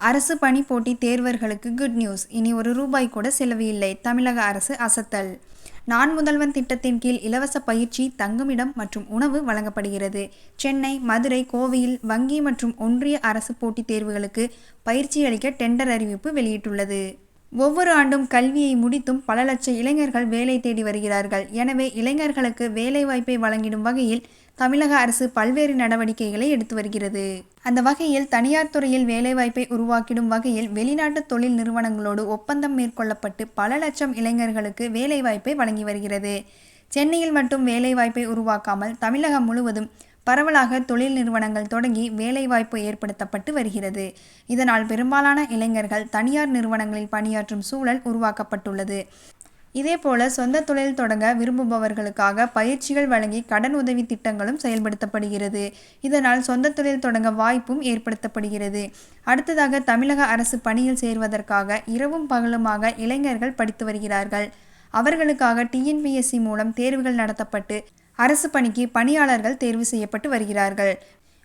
அரசு பணி போட்டி தேர்வர்களுக்கு குட் நியூஸ் இனி ஒரு ரூபாய் கூட செலவு இல்லை. தமிழக அரசு அசத்தல். நான் முதல்வன் திட்டத்தின் கீழ் இலவச பயிற்சி தங்குமிடம் மற்றும் உணவு வழங்கப்படுகிறது. சென்னை மதுரை கோவையில் வங்கி மற்றும் ஒன்றிய அரசு போட்டித் தேர்வுகளுக்கு பயிற்சி அளிக்க டெண்டர் அறிவிப்பு வெளியிட்டுள்ளது. ஒவ்வொரு ஆண்டும் கல்வியை முடித்தும் பல லட்ச இளைஞர்கள் வேலை தேடி வருகிறார்கள். எனவே இளைஞர்களுக்கு வேலைவாய்ப்பை வழங்கிடும் வகையில் தமிழக அரசு பல்வேறு நடவடிக்கைகளை எடுத்து வருகிறது. அந்த வகையில் தனியார் துறையில் வேலைவாய்ப்பை உருவாக்கிடும் வகையில் வெளிநாட்டு தொழில் நிறுவனங்களோடு ஒப்பந்தம் மேற்கொள்ளப்பட்டு பல லட்சம் இளைஞர்களுக்கு வேலைவாய்ப்பை வழங்கி வருகிறது. சென்னையில் மட்டும் வேலைவாய்ப்பை உருவாக்காமல் தமிழகம் முழுவதும் பரவலாக தொழில் நிறுவனங்கள் தொடங்கி வேலைவாய்ப்பு ஏற்படுத்தப்பட்டு வருகிறது. இதனால் பெரும்பாலான இளைஞர்கள் தனியார் நிறுவனங்களில் பணியாற்றும் சூழல் உருவாக்கப்பட்டுள்ளது. இதேபோல சொந்த தொழில் தொடங்க விரும்புபவர்களுக்காக பயிற்சிகள் வழங்கி கடன் உதவி திட்டங்களும் செயல்படுத்தப்படுகிறது. இதனால் சொந்த தொழில் தொடங்க வாய்ப்பும் ஏற்படுத்தப்படுகிறது. அடுத்ததாக தமிழக அரசு பணியில் சேர்வதற்காக இரவும் பகலுமாக இளைஞர்கள் படித்து வருகிறார்கள். அவர்களுக்காக டிஎன்பிஎஸ்சி மூலம் தேர்வுகள் நடத்தப்பட்டு அரசு பணிக்கு பணியாளர்கள் தேர்வு செய்யப்பட்டு வருகிறார்கள்.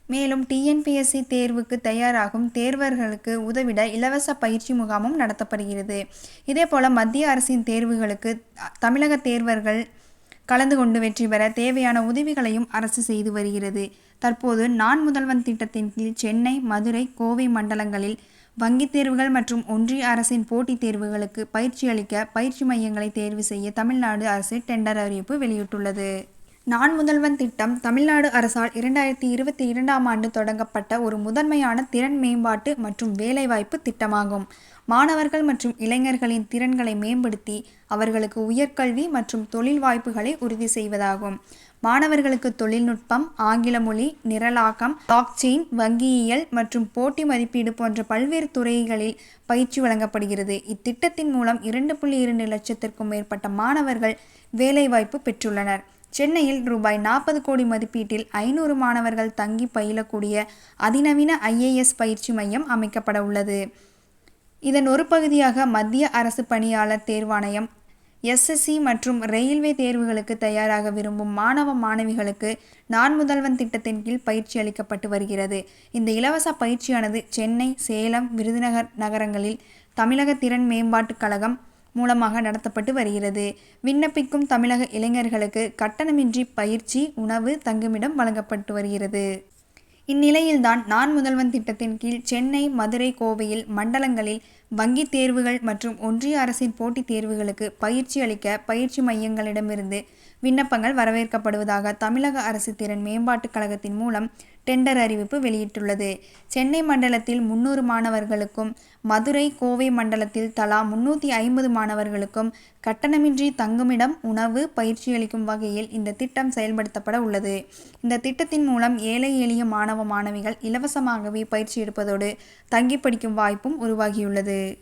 மேலும் டிஎன்பிஎஸ்சி தேர்வுக்கு தயாராகும் தேர்வர்களுக்கு உதவிட இலவச பயிற்சி முகாமும் நடத்தப்படுகிறது. இதேபோல மத்திய அரசின் தேர்வுகளுக்கு தமிழக தேர்வர்கள் கலந்து கொண்டு வெற்றி பெற தேவையான உதவிகளையும் அரசு செய்து வருகிறது. தற்போது நான் முதல்வன் திட்டத்தின் கீழ் சென்னை மதுரை கோவை மண்டலங்களில் வங்கித் தேர்வுகள் மற்றும் ஒன்றிய அரசின் போட்டித் தேர்வுகளுக்கு பயிற்சி அளிக்க பயிற்சி மையங்களை தேர்வு செய்ய தமிழ்நாடு அரசு டெண்டர் அறிவிப்பு வெளியிட்டுள்ளது. நான் முதல்வன் திட்டம் தமிழ்நாடு அரசால் இரண்டாயிரத்தி இருபத்தி இரண்டாம் ஆண்டு தொடங்கப்பட்ட ஒரு முதன்மையான திறன் மேம்பாட்டு மற்றும் வேலைவாய்ப்பு திட்டமாகும். மாணவர்கள் மற்றும் இளைஞர்களின் திறன்களை மேம்படுத்தி அவர்களுக்கு உயர்கல்வி மற்றும் தொழில் வாய்ப்புகளை உறுதி செய்வதாகும். மாணவர்களுக்கு தொழில்நுட்பம் ஆங்கில மொழி நிரலாக்கம் பிளாக்செயின் வங்கியியல் மற்றும் போட்டி மதிப்பீடு போன்ற பல்வேறு துறைகளில் பயிற்சி வழங்கப்படுகிறது. இத்திட்டத்தின் மூலம் இரண்டு புள்ளி இரண்டு லட்சத்திற்கும் மேற்பட்ட மாணவர்கள் வேலைவாய்ப்பு பெற்றுள்ளனர். சென்னையில் ரூபாய் நாற்பது கோடி மதிப்பீட்டில் ஐநூறு மாணவர்கள் தங்கி பயிலக்கூடிய அதிநவீன ஐஏஎஸ் பயிற்சி மையம் அமைக்கப்பட உள்ளது. இதன் ஒரு பகுதியாக மத்திய அரசு பணியாளர் தேர்வாணையம் எஸ்எஸ்சி மற்றும் ரயில்வே தேர்வுகளுக்கு தயாராக விரும்பும் மாணவ மாணவிகளுக்கு நான் முதல்வன் திட்டத்தின் கீழ் பயிற்சி அளிக்கப்பட்டு வருகிறது. இந்த இலவச பயிற்சியானது சென்னை சேலம் விருதுநகர் நகரங்களில் தமிழக திறன் மேம்பாட்டுக் கழகம் மூலமாக நடத்தப்பட்டு வருகிறது. விண்ணப்பிக்கும் தமிழக இளைஞர்களுக்கு கட்டணமின்றி பயிற்சி உணவு தங்குமிடம் வழங்கப்பட்டு வருகிறது. இந்நிலையில்தான் நான் முதல்வன் திட்டத்தின் கீழ் சென்னை மதுரை கோவையில் மண்டலங்களில் வங்கி தேர்வுகள் மற்றும் ஒன்றிய அரசின் போட்டித் தேர்வுகளுக்கு பயிற்சி அளிக்க பயிற்சி மையங்களிடமிருந்து விண்ணப்பங்கள் வரவேற்கப்படுவதாக தமிழக அரசு திறன் மேம்பாட்டுக் கழகத்தின் மூலம் டெண்டர் அறிவிப்பு வெளியிட்டுள்ளது. சென்னை மண்டலத்தில் முன்னூறு மாணவர்களுக்கும் மதுரை கோவை மண்டலத்தில் தலா முன்னூற்றி ஐம்பது மாணவர்களுக்கும் கட்டணமின்றி தங்குமிடம் உணவு பயிற்சி அளிக்கும் வகையில் இந்த திட்டம் செயல்படுத்தப்பட உள்ளது. இந்த திட்டத்தின் மூலம் ஏழை எளிய மாணவ மாணவிகள் இலவசமாகவே பயிற்சி எடுப்பதோடு தங்கி படிக்கும் வாய்ப்பும் உருவாகியுள்ளது.